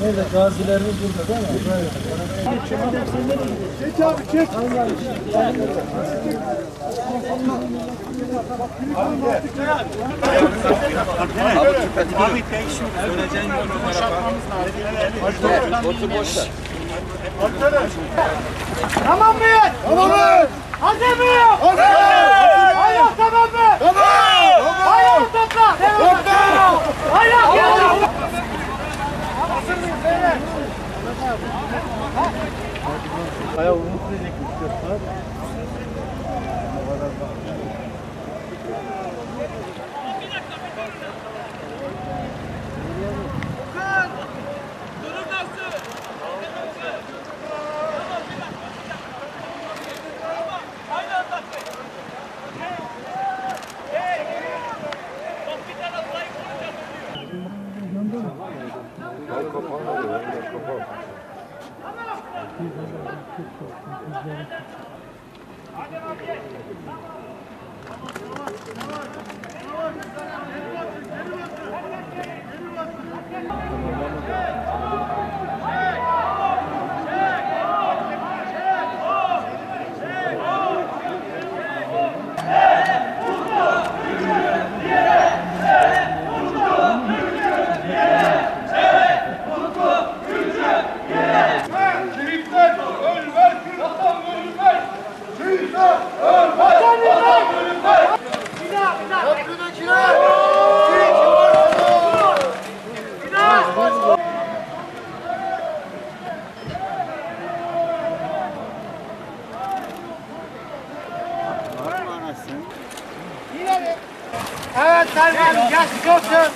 Nerede? Gazilerimiz burada değil mi? Çek abi çek. Abi tek şu söyleyeceğim yolu lazım. Otur boşta. Tamam mıyız? Tamamız. Hazır mıyız? Hazır. Ayağa tamam mı? Tamam. Ayağa topla. Topla. Ayağa gel. Bayağı uzun sürecekmiş göster. Şehitler ölmez, vatan ölmez. Şehitler ölmez, vatan ölmez. Bir daha, bir daha. Köprüdekiler. Bir daha. Evet Serkan geçmiş olsun.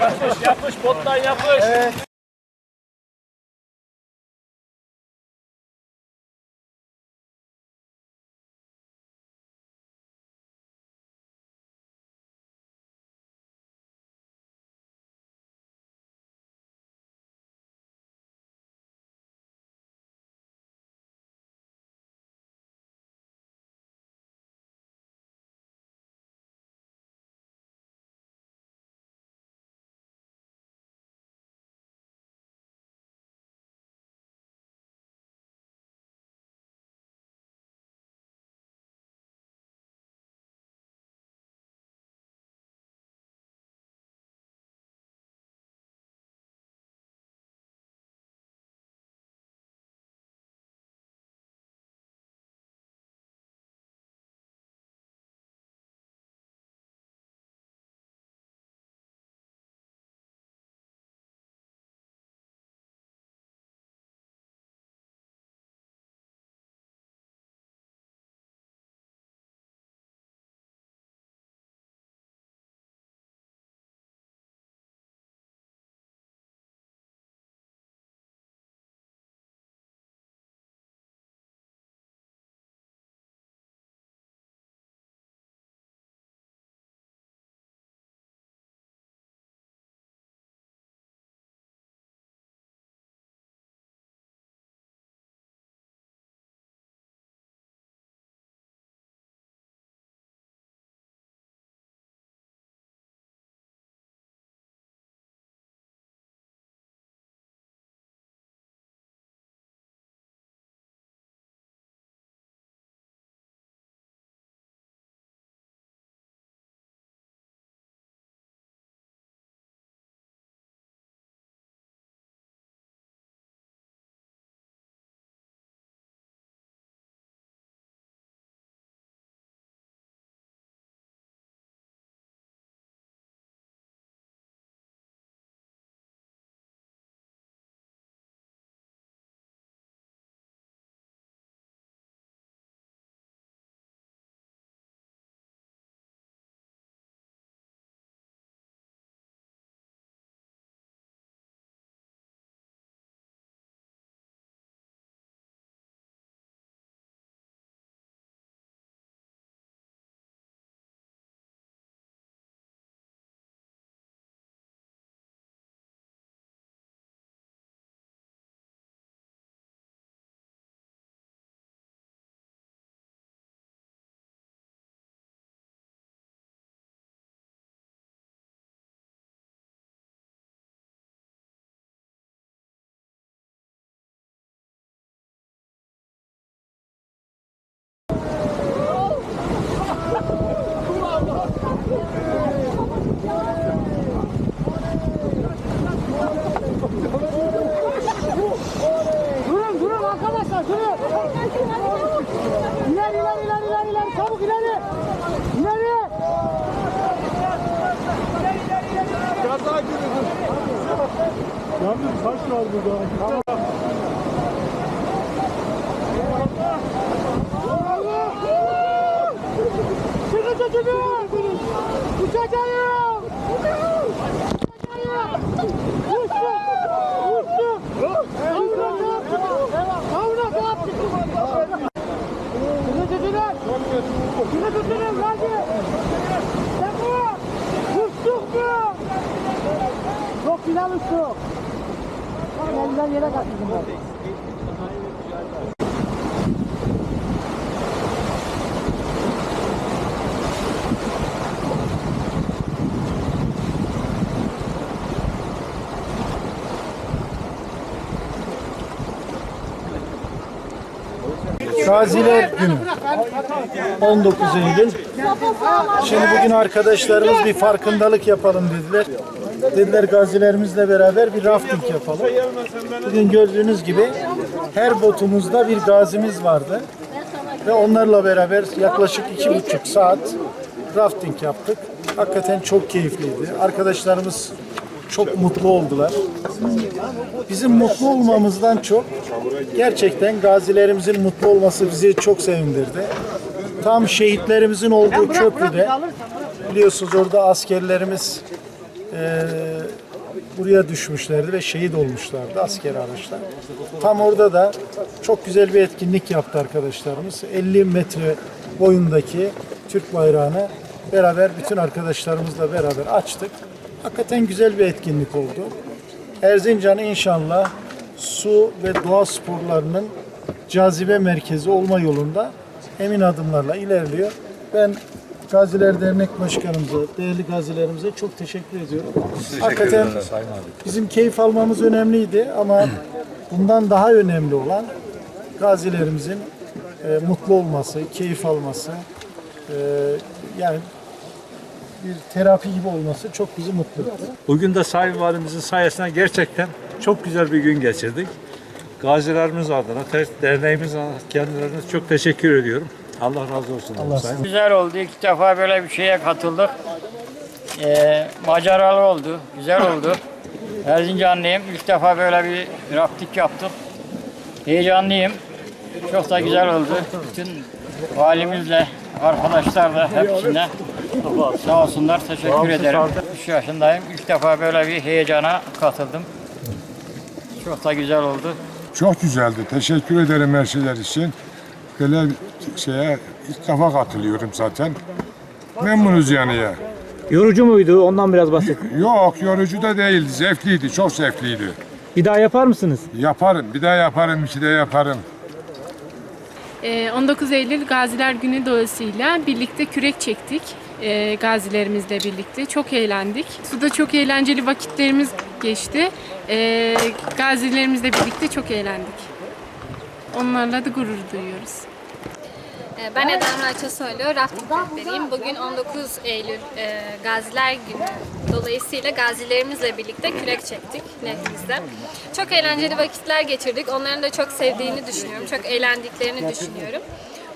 Yapış yapış bottan yapış. sürün. Taş var burada. Elinden yere ben. Gaziler Günü. 19 Eylül. Şimdi bugün arkadaşlarımız bir farkındalık yapalım dediler. Dediler gazilerimizle beraber bir rafting yapalım. Bugün gördüğünüz gibi her botumuzda bir gazimiz vardı. Ve onlarla beraber yaklaşık iki buçuk saat rafting yaptık. Hakikaten çok keyifliydi. Arkadaşlarımız çok mutlu oldular. Bizim mutlu olmamızdan çok gerçekten gazilerimizin mutlu olması bizi çok sevindirdi. Tam şehitlerimizin olduğu köprüde biliyorsunuz orada askerlerimiz eee, buraya düşmüşlerdi ve şehit olmuşlardı asker araçlar. Tam orada da çok güzel bir etkinlik yaptı arkadaşlarımız. 50 metre boyundaki Türk bayrağını beraber bütün arkadaşlarımızla beraber açtık. Hakikaten güzel bir etkinlik oldu. Erzincan inşallah su ve doğa sporlarının cazibe merkezi olma yolunda emin adımlarla ilerliyor. Ben Gaziler Dernek Başkanımıza, değerli gazilerimize çok teşekkür ediyorum. Hakikaten bizim keyif almamız önemliydi ama bundan daha önemli olan gazilerimizin e, mutlu olması, keyif alması, e, yani bir terapi gibi olması çok bizi mutlu etti. Bugün de Sayın Valimizin sayesinde gerçekten çok güzel bir gün geçirdik. Gazilerimiz adına, derneğimiz adına kendilerine çok teşekkür ediyorum. Allah razı olsun. Sayın Güzel oldu. İlk defa böyle bir şeye katıldık. Ee, maceralı oldu. Güzel oldu. Erzincanlıyım. İlk defa böyle bir raftik yaptık. Heyecanlıyım. Çok da güzel oldu. Bütün valimizle, arkadaşlarla hepsine sağ olsunlar. Teşekkür ederim. 3 yaşındayım. İlk defa böyle bir heyecana katıldım. Çok da güzel oldu. Çok güzeldi. Teşekkür ederim her şeyler için. Böyle bir şeye ilk defa katılıyorum zaten. Memnunuz yani ya. Yorucu muydu? Ondan biraz bahset. Yok yorucu da değildi. Zevkliydi. Çok zevkliydi. Bir daha yapar mısınız? Yaparım. Bir daha yaparım. iki de yaparım. Ee, 19 Eylül Gaziler Günü dolayısıyla birlikte kürek çektik. Ee, gazilerimizle birlikte. Çok eğlendik. Suda çok eğlenceli vakitlerimiz geçti. Ee, gazilerimizle birlikte çok eğlendik. Onlarla da gurur duyuyoruz. Ee, Ben Eda Raça Soylu, rafting rehberiyim. Bugün 19 Eylül e, Gaziler Günü dolayısıyla gazilerimizle birlikte kürek çektik nehrimizde. Çok eğlenceli vakitler geçirdik. Onların da çok sevdiğini düşünüyorum. Çok eğlendiklerini düşünüyorum.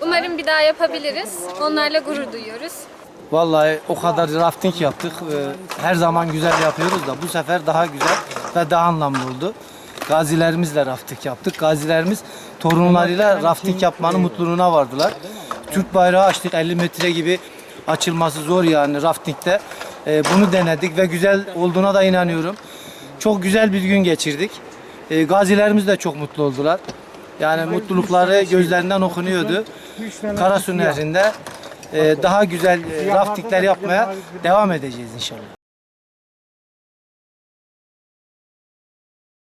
Umarım bir daha yapabiliriz. Onlarla gurur duyuyoruz. Vallahi o kadar rafting yaptık. Her zaman güzel yapıyoruz da bu sefer daha güzel ve daha anlamlı oldu. Gazilerimizle rafting yaptık. Gazilerimiz torunlarıyla rafting yapmanın mutluluğuna vardılar. Türk bayrağı açtık 50 metre gibi açılması zor yani raftingde. Ee, Bunu denedik ve güzel olduğuna da inanıyorum. Çok güzel bir gün geçirdik. Ee, Gazilerimiz de çok mutlu oldular. Yani mutlulukları gözlerinden okunuyordu. Karasu Nehri'nde e, daha güzel e, raftingler yapmaya devam edeceğiz inşallah.